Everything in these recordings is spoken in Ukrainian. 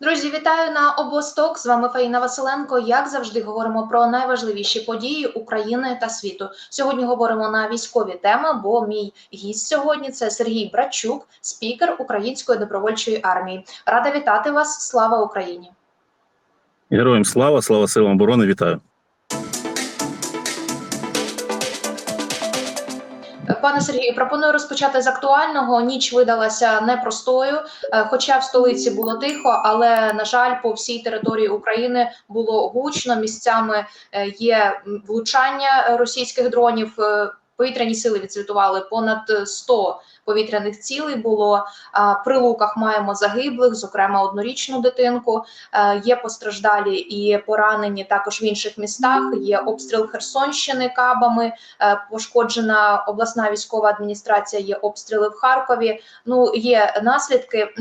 Друзі, вітаю на обосток. З вами Фаїна Василенко. Як завжди, говоримо про найважливіші події України та світу. Сьогодні говоримо на військові теми. Бо мій гість сьогодні це Сергій Брачук, спікер Української добровольчої армії. Рада вітати вас. Слава Україні! Героям слава, слава силам оборони, вітаю. Пане Сергію, пропоную розпочати з актуального. Ніч видалася непростою, е, хоча в столиці було тихо, але на жаль, по всій території України було гучно. Місцями е, є влучання російських дронів. Е, Повітряні сили відсвітували понад 100 повітряних цілей. Було при луках маємо загиблих, зокрема однорічну дитинку. Е, Є постраждалі і поранені також в інших містах. Є обстріл Херсонщини кабами. Е, пошкоджена обласна військова адміністрація, є обстріли в Харкові. Ну є наслідки.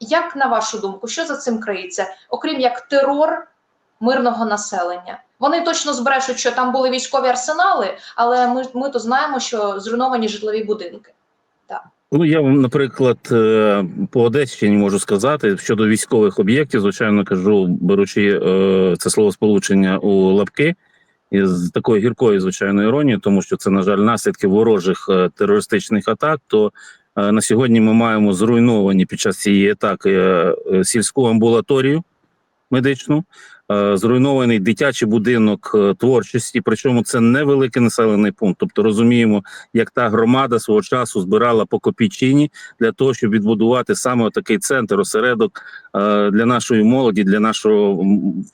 Як на вашу думку, що за цим криється, окрім як терор мирного населення? Вони точно збрешуть, що там були військові арсенали, але ми, ми то знаємо, що зруйновані житлові будинки. Так. Ну я вам, наприклад, е, по Одещині можу сказати щодо військових об'єктів, звичайно кажу, беручи е, це слово сполучення у лапки із такою гіркою, звичайно, іронією, тому що це, на жаль, наслідки ворожих е, терористичних атак. То на сьогодні ми маємо зруйновані під час цієї атаки сільську амбулаторію медичну. Е, Зруйнований дитячий будинок е, творчості, причому це невеликий населений пункт. Тобто розуміємо, як та громада свого часу збирала по копійчині для того, щоб відбудувати саме такий центр, осередок е, для нашої молоді, для нашого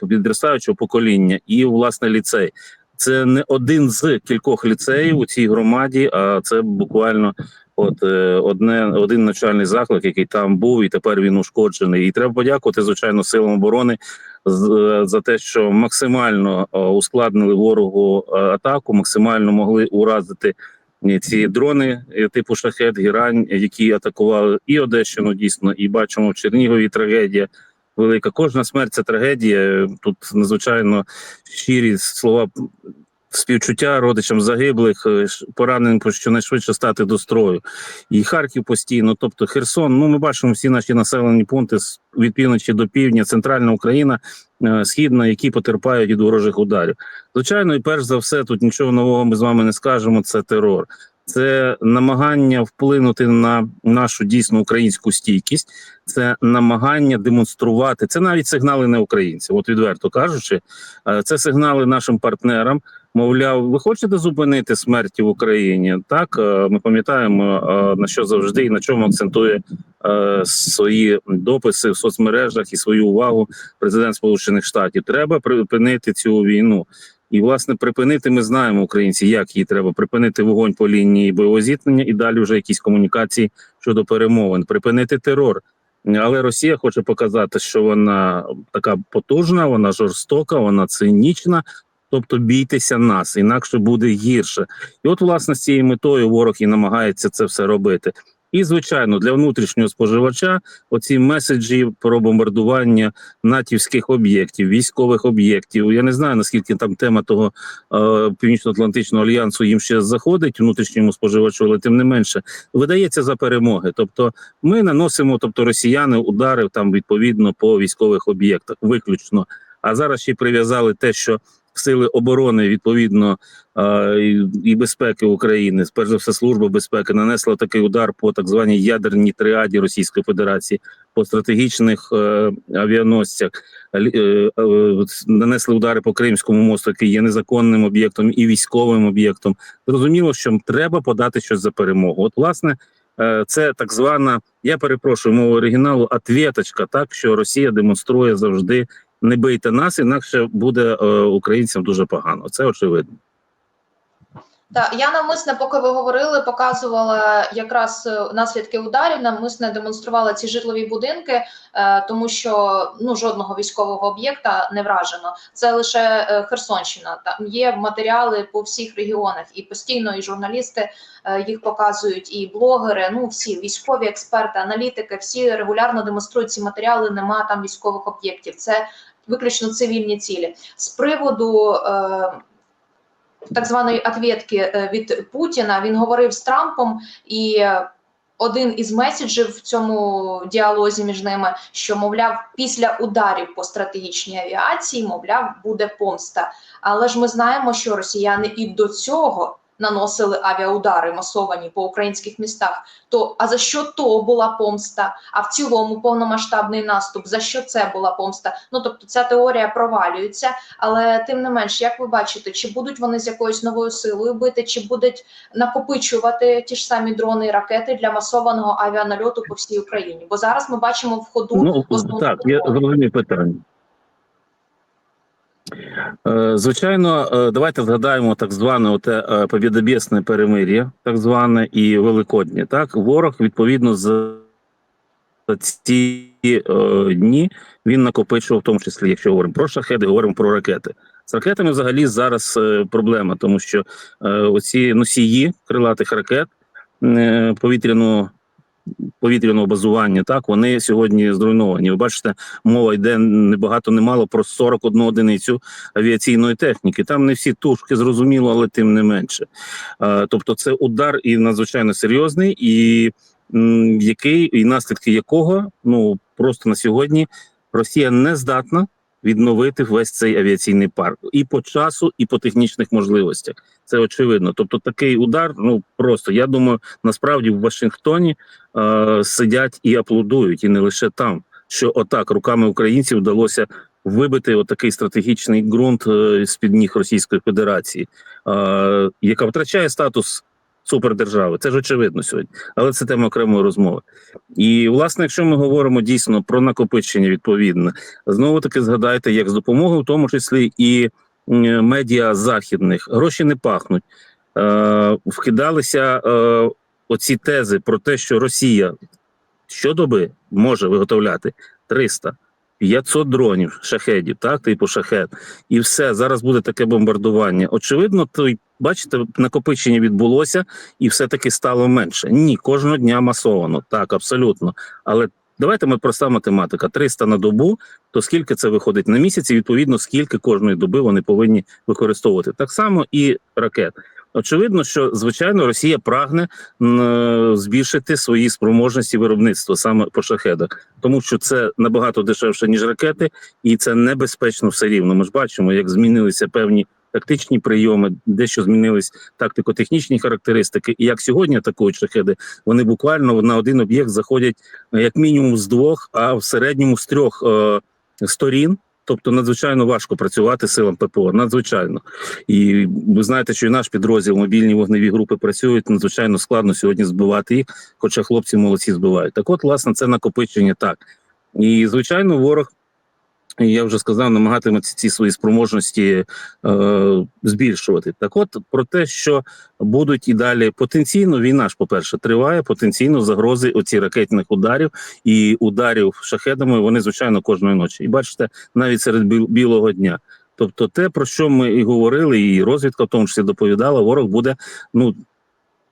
підростаючого покоління, і власне ліцей. Це не один з кількох ліцеїв у цій громаді, а це буквально от е, одне один навчальний заклад, який там був, і тепер він ушкоджений. І треба подякувати звичайно силам оборони з- за те, що максимально е, ускладнили ворогу е, атаку, максимально могли уразити е, ці дрони е, типу шахет, гірань, які атакували і Одещину дійсно, і бачимо в Чернігові трагедія. Велика кожна смерть це трагедія. Тут надзвичайно щирі слова співчуття родичам загиблих, е, пораненим щонайшвидше стати до строю. І Харків постійно, тобто Херсон. Ну ми бачимо всі наші населені пункти від півночі до півдня, центральна Україна, е, східна, які потерпають від ворожих ударів. Звичайно, і перш за все, тут нічого нового ми з вами не скажемо. Це терор. Це намагання вплинути на нашу дійсно українську стійкість, це намагання демонструвати. Це навіть сигнали не українців. От відверто кажучи, е, це сигнали нашим партнерам. Мовляв, ви хочете зупинити смерті в Україні? Так е, ми пам'ятаємо е, на що завжди і на чому акцентує е, свої дописи в соцмережах і свою увагу президент Сполучених Штатів. Треба припинити цю війну. І власне припинити ми знаємо українці, як її треба припинити вогонь по лінії бойового зіткнення і далі вже якісь комунікації щодо перемовин, припинити терор. Але Росія хоче показати, що вона така потужна, вона жорстока, вона цинічна. Тобто бійтеся нас, інакше буде гірше. І от, власне, з цією метою ворог і намагається це все робити. І, звичайно, для внутрішнього споживача оці меседжі про бомбардування натівських об'єктів, військових об'єктів. Я не знаю наскільки там тема того е, північно-атлантичного альянсу їм ще заходить внутрішньому споживачу, але тим не менше видається за перемоги. Тобто, ми наносимо, тобто росіяни, удари там відповідно по військових об'єктах, виключно. А зараз ще й прив'язали те, що сили оборони відповідно е, і, безпеки України, перш за все, служба безпеки нанесла такий удар по так званій ядерній тріаді Російської Федерації, по стратегічних е, авіаносцях. Е, нанесли удари по Кримському мосту, який є незаконним об'єктом і військовим об'єктом. Зрозуміло, що треба подати щось за перемогу. От, власне, це так звана, я перепрошую мову оригіналу, ответочка, так що Росія демонструє завжди. Не бийте нас, інакше буде е, українцям дуже погано. Це очевидно. Так, я навмисне, поки ви говорили, показувала якраз е, наслідки ударів. Навмисне демонструвала ці житлові будинки, е, тому що ну жодного військового об'єкта не вражено. Це лише Херсонщина. Там є матеріали по всіх регіонах, і постійно і журналісти їх показують, і блогери. Ну всі військові експерти, аналітики, всі регулярно демонструють ці матеріали. Нема там військових об'єктів. Це виключно цивільні цілі. З приводу. Е, так званої ответки е, від Путіна. Він говорив з Трампом і один із меседжів в цьому діалозі між ними, що мовляв, після ударів по стратегічній авіації, мовляв, буде помста. Але ж ми знаємо, що росіяни і до цього наносили авіаудари масовані по українських містах. То а за що то була помста? А в цілому повномасштабний наступ за що це була помста? Ну тобто ця теорія провалюється, але тим не менш, як ви бачите, чи будуть вони з якоюсь новою силою бити, чи будуть накопичувати ті ж самі дрони і ракети для масованого авіанальоту по всій Україні? Бо зараз ми бачимо в ходу Ну так, я зрозумів питання. Е, Звичайно, е, давайте згадаємо так зване оте е, перемир'я, так зване, і Великоднє. Так, ворог відповідно за ці е, дні він накопичував, в тому числі, якщо говоримо про шахеди, говоримо про ракети. З ракетами взагалі зараз проблема, тому що оці носії крилатих ракет повітряного повітряного базування, так вони сьогодні зруйновані. Ви бачите, мова йде не багато, не мало про 41 одиницю авіаційної техніки. Там не всі тушки зрозуміло, але тим не менше. Е, тобто, це удар і надзвичайно серйозний, і який і наслідки якого ну просто на сьогодні Росія не здатна відновити весь цей авіаційний парк і по часу, і по технічних можливостях. Це очевидно. Тобто, такий удар, ну просто я думаю, насправді в Вашингтоні е, сидять і аплодують, і не лише там. Що отак руками українців вдалося вибити отакий стратегічний ґрунт е, з під ніг Російської Федерації, е, яка втрачає статус супердержави. Це ж очевидно сьогодні, але це тема окремої розмови. І власне, якщо ми говоримо дійсно про накопичення, відповідне, знову таки згадайте, як з допомогою, в тому числі і медіа західних, гроші не пахнуть. Е, вкидалися е, оці тези про те, що Росія щодоби може виготовляти 300, 500 дронів, шахедів, так, типу шахет, і все зараз буде таке бомбардування. Очевидно, той бачите, накопичення відбулося, і все-таки стало менше. Ні, кожного дня масовано, так, абсолютно. Але давайте ми проста математика: 300 на добу, то скільки це виходить на місяць, і відповідно скільки кожної доби вони повинні використовувати. Так само і ракет. Очевидно, що звичайно Росія прагне збільшити свої спроможності виробництва саме по шахедах, тому що це набагато дешевше ніж ракети, і це небезпечно все рівно. Ми ж бачимо, як змінилися певні тактичні прийоми, дещо змінились тактико-технічні характеристики. І як сьогодні атакують шахеди, вони буквально на один об'єкт заходять е, як мінімум з двох, а в середньому з трьох е, сторін. Тобто надзвичайно важко працювати силам ППО, надзвичайно. І ви знаєте, що і наш підрозділ, мобільні вогневі групи працюють надзвичайно складно сьогодні збивати їх, хоча хлопці молодці збивають. Так, от, власне, це накопичення так. І звичайно, ворог. Я вже сказав, намагатиметься ці свої спроможності е, збільшувати. Так, от про те, що будуть і далі потенційно війна ж, по-перше, триває потенційно загрози оці ракетних ударів і ударів шахедами. Вони звичайно кожної ночі. І бачите, навіть серед біл- білого дня. Тобто, те, про що ми і говорили, і розвідка в тому числі доповідала, ворог буде ну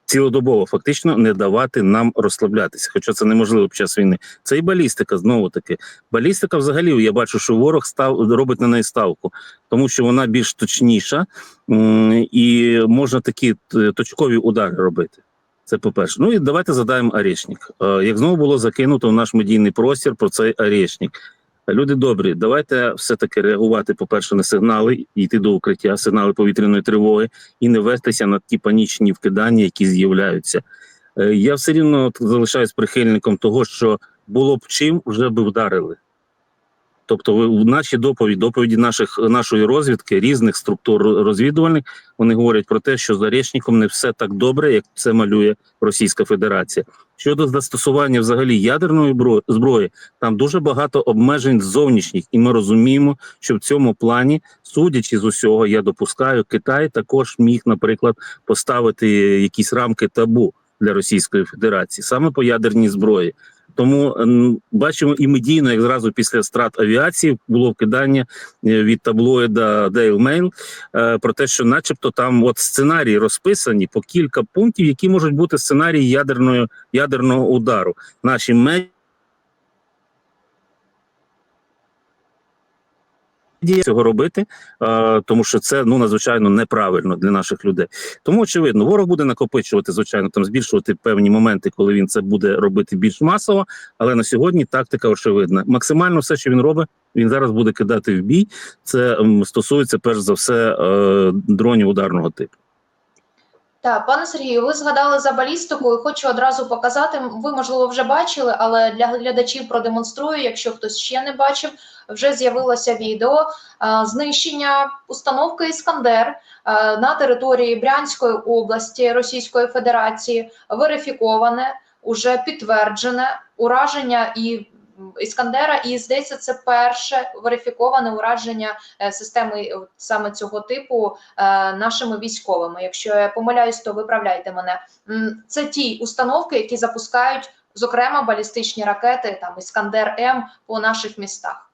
цілодобово фактично не давати нам розслаблятися, хоча це неможливо під час війни. Це і балістика знову таки. Балістика, взагалі, я бачу, що ворог став робить на неї ставку, тому що вона більш точніша і можна такі точкові удари робити. Це по-перше. Ну і давайте задаємо Орешник. Е, Як знову було закинуто в наш медійний простір про цей Орешник. Люди добрі, давайте все-таки реагувати, по-перше, на сигнали, йти до укриття, сигнали повітряної тривоги, і не вестися на ті панічні вкидання, які з'являються. Е, Я все рівно залишаюсь прихильником того, що було б чим, вже би вдарили. Тобто, в наші доповіді, доповіді наших нашої розвідки, різних структур розвідувальних, вони говорять про те, що з Орешником не все так добре, як це малює Російська Федерація. Щодо застосування взагалі ядерної бро- зброї, там дуже багато обмежень зовнішніх, і ми розуміємо, що в цьому плані, судячи з усього, я допускаю, Китай також міг, наприклад, поставити якісь рамки табу для Російської Федерації саме по ядерній зброї. Тому бачимо і медійно, як зразу після страт авіації було вкидання е, від таблоїда Daily Mail е, про те, що, начебто, там от сценарії розписані по кілька пунктів, які можуть бути сценарії ядерної ядерного удару. Наші медіа цього робити, е, тому що це ну надзвичайно неправильно для наших людей. Тому очевидно, ворог буде накопичувати, звичайно, там збільшувати певні моменти, коли він це буде робити більш масово. Але на сьогодні тактика очевидна. Максимально все, що він робить, він зараз буде кидати в бій. Це стосується перш за все е, дронів ударного типу. Так, пане Сергію, ви згадали за балістику. і Хочу одразу показати. Ви можливо вже бачили, але для глядачів продемонструю. Якщо хтось ще не бачив, вже з'явилося відео е, знищення установки Іскандер е, на території Брянської області Російської Федерації. Верифіковане, уже підтверджене ураження і Іскандера, і здається, це перше верифіковане ураження е, системи е, саме цього типу е, нашими військовими. Якщо я помиляюсь, то виправляйте мене. Це ті установки, які запускають, зокрема, балістичні ракети, там Іскандер М по наших містах.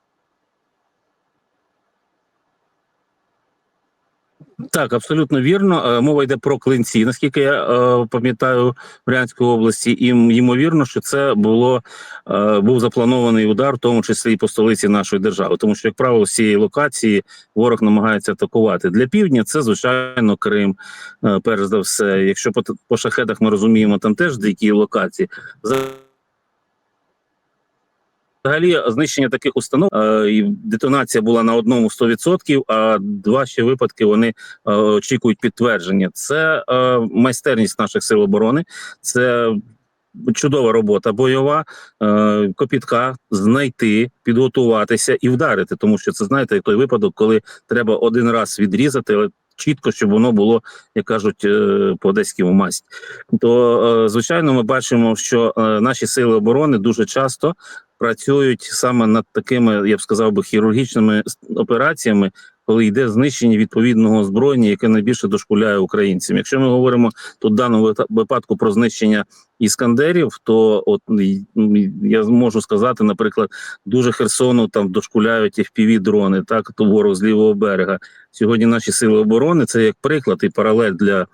Так, абсолютно вірно. Е, Мова йде про клинці. Наскільки я е, пам'ятаю Брянської області, і ймовірно, що це було е, був запланований удар, в тому числі і по столиці нашої держави, тому що, як правило, з локації ворог намагається атакувати. Для півдня це звичайно Крим, е, перш за все. Якщо по, по шахедах ми розуміємо, там теж дикі локації. За- Взагалі, знищення таких установ е, детонація була на одному 100%, а два ще випадки вони е, очікують підтвердження. Це е, майстерність наших сил оборони, це чудова робота бойова, копітка знайти, підготуватися і вдарити. Тому що це знаєте, той випадок, коли треба один раз відрізати, чітко, щоб воно було, як кажуть, по одеському масть. То звичайно, ми бачимо, що наші сили оборони дуже часто працюють саме над такими, я б сказав би, хірургічними операціями, коли йде знищення відповідного озброєння, яке найбільше дошкуляє українцям. Якщо ми говоримо тут в даному випадку про знищення іскандерів, то от я можу сказати, наприклад, дуже Херсону там дошкуляють fpv дрони, так то ворог з лівого берега. Сьогодні наші сили оборони це як приклад і паралель для.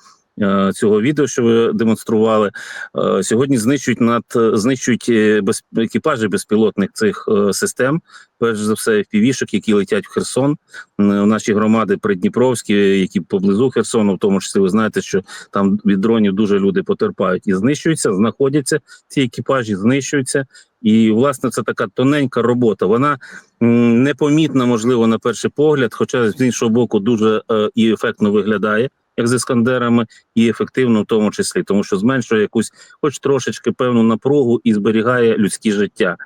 Е, Цього відео, що ви демонстрували, Е, сьогодні знищують над знищують е, без екіпажі безпілотних цих систем. Перш за все, FPV-шок, які летять в Херсон. В наші громади придніпровські, які поблизу Херсону, в тому числі ви знаєте, що там від дронів дуже люди потерпають і знищуються, знаходяться ці екіпажі, знищуються. І власне це така тоненька робота. Вона непомітна, можливо, на перший погляд, хоча з іншого боку дуже е, і ефектно виглядає, як з іскандерами, і ефективно в тому числі, тому що зменшує якусь, хоч трошечки певну напругу і зберігає людське життя.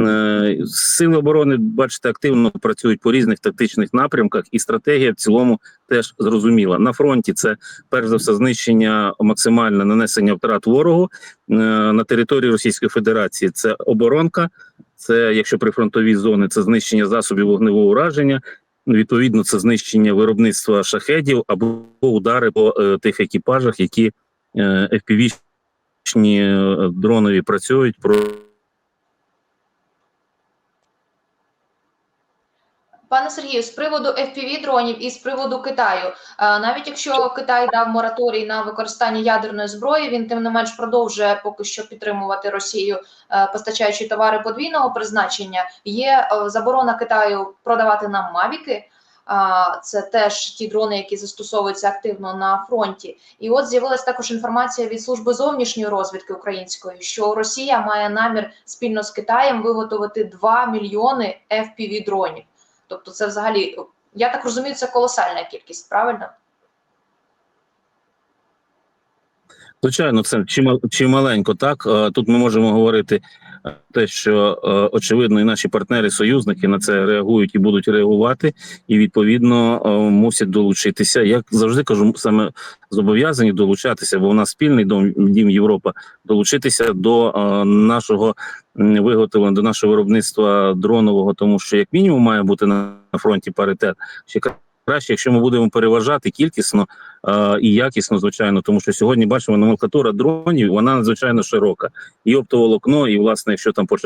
Е, Сили оборони, бачите, активно працюють по різних тактичних напрямках, і стратегія в цілому теж зрозуміла. На фронті це перш за все знищення максимальне нанесення втрат ворогу Е, на території Російської Федерації. Це оборонка, це якщо прифронтові зони, це знищення засобів вогневого ураження. Ну, Відповідно, це знищення виробництва шахедів або удари по е, тих екіпажах, які е, FPV-шні е, дронові працюють про Пане Сергію, з приводу fpv дронів і з приводу Китаю, е, навіть якщо Китай дав мораторій на використання ядерної зброї, він тим не менш продовжує поки що підтримувати Росію, е, постачаючи товари подвійного призначення. Є е, заборона Китаю продавати нам мавіки. Це теж ті дрони, які застосовуються активно на фронті. І от з'явилася також інформація від служби зовнішньої розвідки української, що Росія має намір спільно з Китаєм виготовити 2 мільйони fpv дронів. Тобто, це взагалі, я так розумію, це колосальна кількість, правильно? Звичайно, це чимал, чималенько. Так Е, тут ми можемо говорити е, те, що е, очевидно, і наші партнери-союзники на це реагують і будуть реагувати, і відповідно мусять долучитися. Як завжди кажу, саме зобов'язані долучатися, бо у нас спільний дом дім Європа, долучитися до нашого виготовлення, до нашого виробництва дронового, тому що як мінімум має бути на фронті паритет. Ще краще, якщо ми будемо переважати кількісно е, і якісно, звичайно, тому що сьогодні бачимо номенклатура дронів, вона надзвичайно широка. І оптоволокно, і власне, якщо там по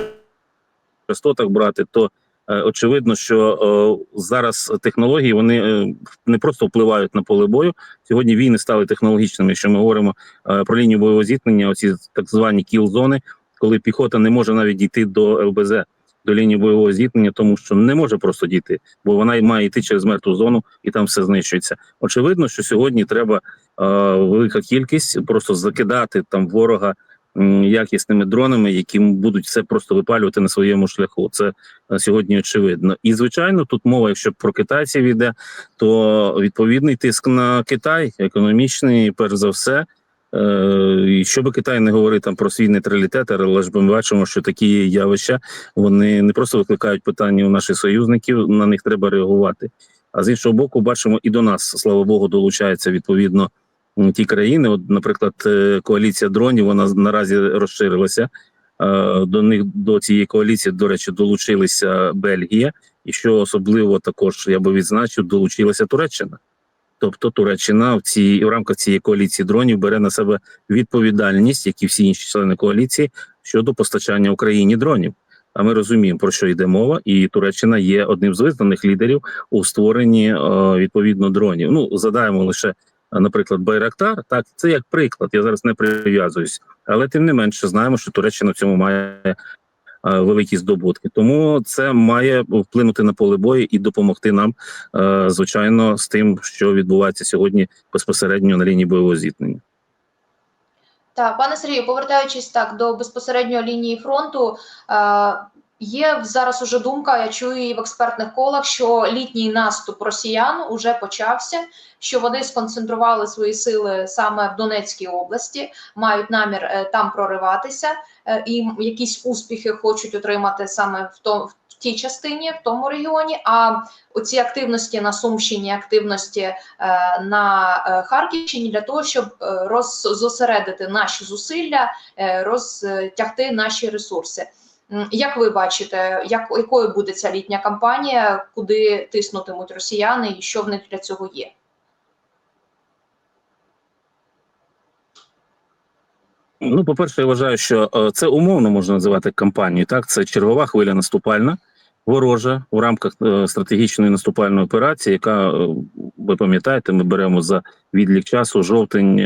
частотах брати, то е, очевидно, що е, зараз технології вони е, не просто впливають на поле бою. Сьогодні війни стали технологічними. Якщо ми говоримо е, про лінію бойового зіткнення, оці так звані кіл-зони, коли піхота не може навіть дійти до ЛБЗ. До лінії бойового зіткнення, тому що не може просто дійти, бо вона має йти через мертву зону і там все знищується. Очевидно, що сьогодні треба е, велика кількість просто закидати там ворога якісними дронами, які будуть все просто випалювати на своєму шляху. Це е, сьогодні очевидно. І звичайно, тут мова, якщо про китайців йде, то відповідний тиск на Китай, економічний, перш за все. Е, І що би Китай не говорив там про свій нейтралітет, але ж ми бачимо, що такі явища вони не просто викликають питання у наших союзників, на них треба реагувати. А з іншого боку, бачимо, і до нас, слава Богу, долучаються відповідно ті країни. От, наприклад, е, коаліція дронів вона наразі розширилася. Е, До них до цієї коаліції, до речі, долучилися Бельгія, і що особливо також я би відзначив, долучилася Туреччина. Тобто Туреччина в цій в рамках цієї коаліції дронів бере на себе відповідальність, як і всі інші члени коаліції, щодо постачання Україні дронів. А ми розуміємо про що йде мова, і Туреччина є одним з визнаних лідерів у створенні е, відповідно дронів. Ну задаємо лише, е, наприклад, Байрактар. Так, це як приклад. Я зараз не прив'язуюсь, але тим не менше знаємо, що Туреччина в цьому має великі здобутки. Тому це має вплинути на поле бою і допомогти нам, е, звичайно, з тим, що відбувається сьогодні безпосередньо на лінії бойового зіткнення. Так, пане Сергію, повертаючись так до безпосередньо лінії фронту, е, є зараз уже думка, я чую її в експертних колах, що літній наступ росіян уже почався, що вони сконцентрували свої сили саме в Донецькій області, мають намір е, там прориватися, е, і якісь успіхи хочуть отримати саме в тому. Тій частині, в тому регіоні, а оці активності на Сумщині, активності е, на е, Харківщині для того, щоб роззосередити наші зусилля, е, розтягти наші ресурси. Як ви бачите, як якою буде ця літня кампанія, куди тиснутимуть росіяни, і що в них для цього є? Ну, по-перше, я вважаю, що е, це умовно можна називати кампанією. Так, це чергова хвиля наступальна, ворожа в рамках е, стратегічної наступальної операції, яка е, ви пам'ятаєте, ми беремо за відлік часу жовтень.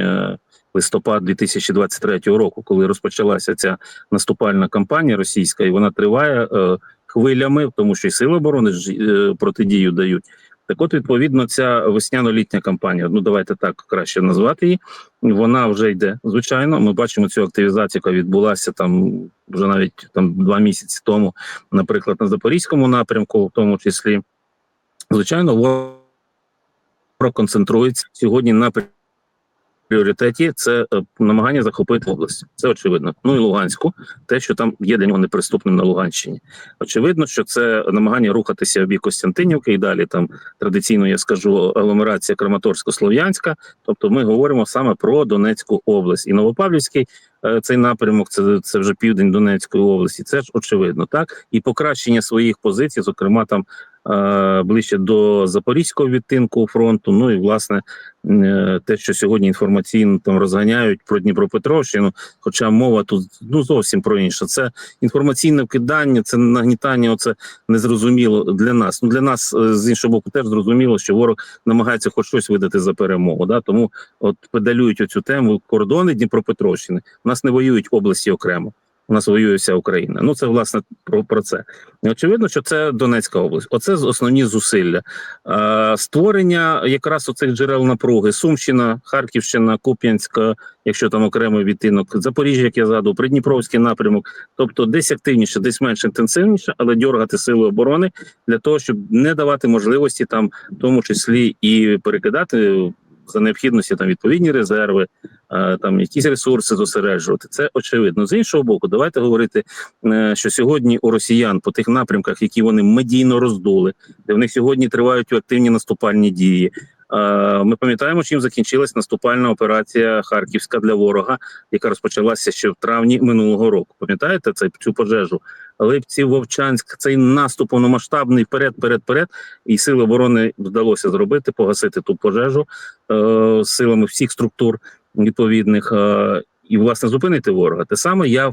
Листопад 2023 року, коли розпочалася ця наступальна кампанія російська, і вона триває е, хвилями, тому що й сили оборони ж е, протидію дають. Так, от, відповідно, ця весняно-літня кампанія, ну давайте так краще назвати її. Вона вже йде. Звичайно, ми бачимо цю активізацію, яка відбулася там вже навіть там два місяці тому, наприклад, на запорізькому напрямку, в тому числі. Звичайно, ворог концентрується сьогодні на пріоритеті. Це е, намагання захопити область. Це очевидно. Ну і Луганську, те, що там є для нього неприступним на Луганщині. Очевидно, що це намагання рухатися в бік Костянтинівки і далі там традиційно я скажу агломерація Краматорсько-Слов'янська. Тобто, ми говоримо саме про Донецьку область і Новопавлівський. е, Цей напрямок це, це вже південь Донецької області. Це ж очевидно, так і покращення своїх позицій, зокрема там ближче до запорізького відтинку фронту. Ну і власне е, те, що сьогодні інформаційно там розганяють про Дніпропетровщину, хоча мова тут ну зовсім про інше. Це інформаційне вкидання, це нагнітання. Оце незрозуміло для нас. Ну для нас е, з іншого боку, теж зрозуміло, що ворог намагається хоч щось видати за перемогу. Да? Тому от педалюють оцю тему кордони Дніпропетровщини. У нас не воюють області окремо. У нас воює вся Україна. Ну це власне про, про це. Очевидно, що це Донецька область. Оце основні зусилля. Е, створення якраз оцих джерел напруги: Сумщина, Харківщина, Куп'янська, якщо там окремий відтинок, Запоріжжя, як я згадував, Придніпровський напрямок. Тобто десь активніше, десь менш інтенсивніше, але дьоргати сили оборони для того, щоб не давати можливості там, в тому числі і перекидати за необхідності там відповідні резерви, е, там якісь ресурси зосереджувати. Це очевидно. З іншого боку, давайте говорити, е, що сьогодні у росіян по тих напрямках, які вони медійно роздули, де в них сьогодні тривають активні наступальні дії. Е, Ми пам'ятаємо, чим закінчилась наступальна операція Харківська для ворога, яка розпочалася ще в травні минулого року. Пам'ятаєте це цю пожежу? Липці, Вовчанськ, цей наступ повномасштабний вперед, вперед, вперед, і сили оборони вдалося зробити, погасити ту пожежу е, силами всіх структур відповідних е, і власне зупинити ворога. Те саме я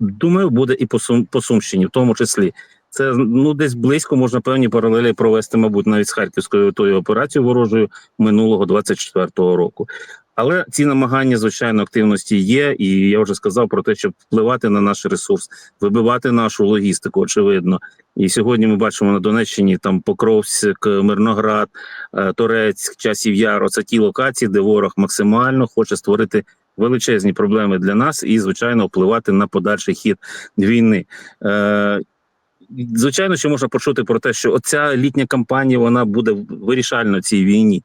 думаю, буде і по Сумщині, в тому числі. Це ну десь близько можна певні паралелі провести, мабуть, навіть з харківською тою операцією ворожою минулого 24-го року. Але ці намагання, звичайно, активності є, і я вже сказав про те, щоб впливати на наш ресурс, вибивати нашу логістику, очевидно. І сьогодні ми бачимо на Донеччині там Покровськ, Мирноград, е, Торецьк, Часів Яр. Це ті локації, де ворог максимально хоче створити величезні проблеми для нас і, звичайно, впливати на подальший хід війни. Е, Звичайно, що можна почути про те, що оця літня кампанія вона буде вирішальна цій війні.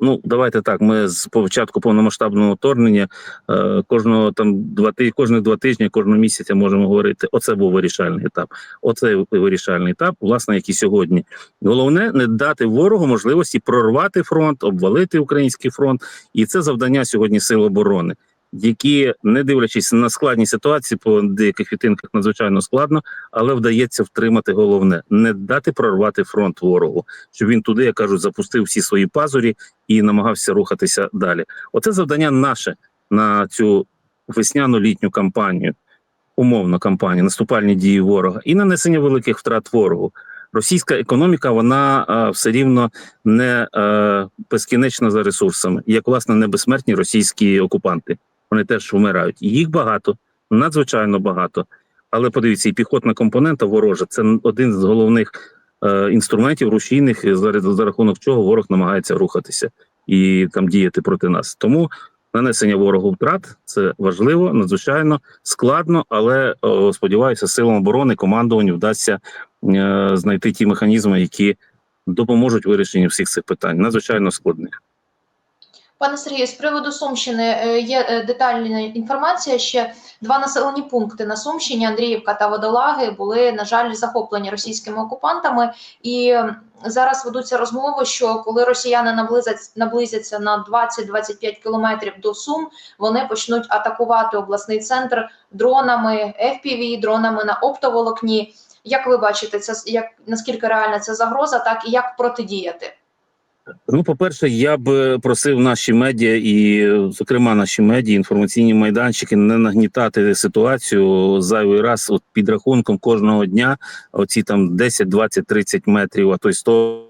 Ну, давайте так. Ми з початку повномасштабного вторгнення е, кожного там два ти кожних два тижні, кожного місяця можемо говорити. Оце був вирішальний етап. Оце вирішальний етап, власне, як і сьогодні. Головне не дати ворогу можливості прорвати фронт, обвалити український фронт, і це завдання сьогодні сил оборони, які, не дивлячись на складні ситуації, по деяких відтинках надзвичайно складно, але вдається втримати головне не дати прорвати фронт ворогу, щоб він туди, як кажуть, запустив всі свої пазурі і намагався рухатися далі. Оце завдання наше на цю весняну літню кампанію, умовну кампанію, наступальні дії ворога і нанесення великих втрат ворогу. Російська економіка вона а, все рівно не а, безкінечна за ресурсами, як власне не безсмертні російські окупанти. Вони теж вмирають. Їх багато, надзвичайно багато. Але подивіться, і піхотна компонента ворожа це один з головних е, інструментів рушійних, за, за рахунок чого ворог намагається рухатися і там діяти проти нас. Тому нанесення ворогу втрат це важливо, надзвичайно складно, але о, сподіваюся, силам оборони командуванню вдасться е, знайти ті механізми, які допоможуть вирішенню всіх цих питань, надзвичайно складних. Пане Сергію, з приводу Сумщини е, є е, детальна інформація. Ще два населені пункти на Сумщині Андріївка та Водолаги були, на жаль, захоплені російськими окупантами. І зараз ведуться розмови, що коли росіяни наблизять, наблизяться на 20-25 кілометрів до Сум, вони почнуть атакувати обласний центр дронами, FPV, дронами на оптоволокні. Як ви бачите, це як наскільки реальна ця загроза, так і як протидіяти? Ну, по-перше, я б просив наші медіа і, зокрема, наші медіа, інформаційні майданчики не нагнітати ситуацію зайвий раз от під рахунком кожного дня. Оці там 10, 20, 30 метрів, а то й 100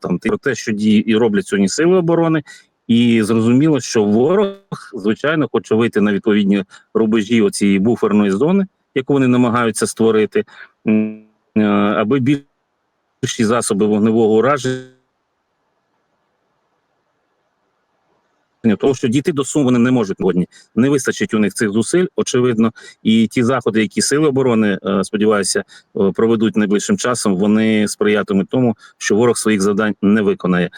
там про те, що дії і роблять сьогодні сили оборони. І зрозуміло, що ворог, звичайно, хоче вийти на відповідні рубежі оцієї буферної зони, яку вони намагаються створити, е, аби більше більші засоби вогневого ураження. Тому що дійти до Сум вони не можуть сьогодні. Не вистачить у них цих зусиль, очевидно. І ті заходи, які сили оборони, е, сподіваюся, е, проведуть найближчим часом, вони сприятимуть тому, що ворог своїх завдань не виконає е,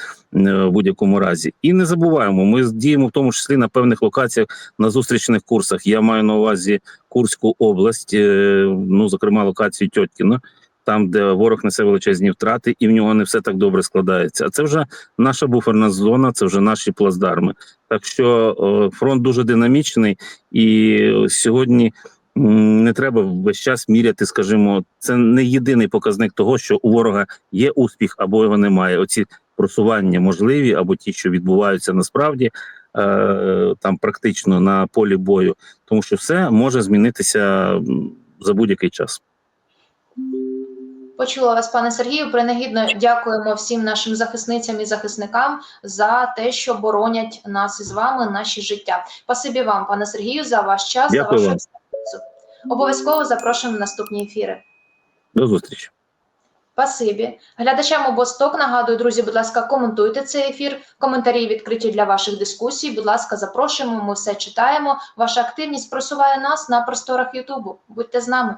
в будь-якому разі. І не забуваємо, ми діємо в тому числі на певних локаціях на зустрічних курсах. Я маю на увазі Курську область, ну зокрема локацію Тьоткіно там, де ворог несе величезні втрати, і в нього не все так добре складається. А це вже наша буферна зона, це вже наші плацдарми. Так що фронт дуже динамічний, і сьогодні не треба весь час міряти, скажімо, це не єдиний показник того, що у ворога є успіх або його немає. Оці просування можливі, або ті, що відбуваються насправді. е, Там практично на полі бою, тому що все може змінитися за будь-який час. Почула вас, пане Сергію. Принагідно дякуємо всім нашим захисницям і захисникам за те, що боронять нас із вами, наші життя. Спасибі вам, пане Сергію, за ваш час, Дякую за вашу експертизу. Обов'язково запрошуємо в наступні ефіри. До зустрічі. Спасибі. Глядачам обосток нагадую, друзі, будь ласка, коментуйте цей ефір. Коментарі відкриті для ваших дискусій. Будь ласка, запрошуємо. Ми все читаємо. Ваша активність просуває нас на просторах Ютубу. Будьте з нами.